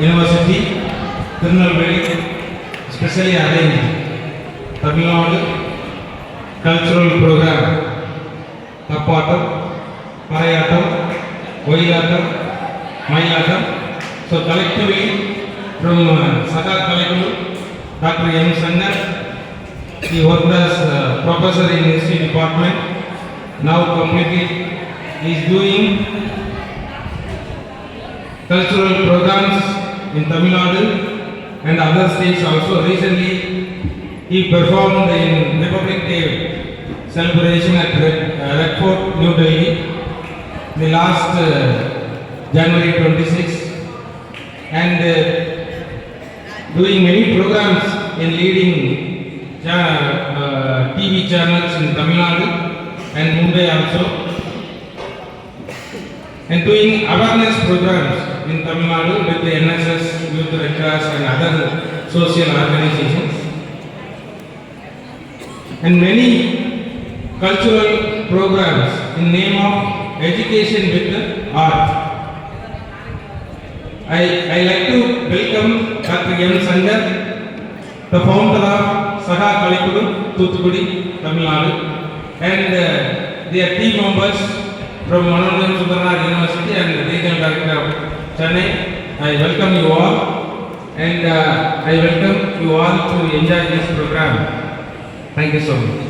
University, Tirunelveli, specially arranged Tamil Nadu cultural program, Tappatam, Parayatam, Oyilatam, Mayilatam. So collectively from uh, Sakar Collective, Dr. M. Sangar, he worked as uh, professor in history department. Now completely he is doing cultural programs in Tamil Nadu and other states also. Recently, he performed in Republic Day celebration at Red, uh, New Delhi, the last uh, January 26, and uh, doing many programs in leading uh, TV channels in Tamil Nadu and Mumbai also. And doing awareness programs in Tamil Nadu with the NSS, Youth Red Cross and other social organizations. And many cultural programs in name of education with art. I, I like to welcome Dr. M. Sangar, the founder of Saha Kalikudu, Thuthukudi, Tamil Nadu, and uh, their team members from Manoranjan Sundarnath University and regional director Chennai. I welcome you all and uh, I welcome you all to enjoy this program. Thank you so much.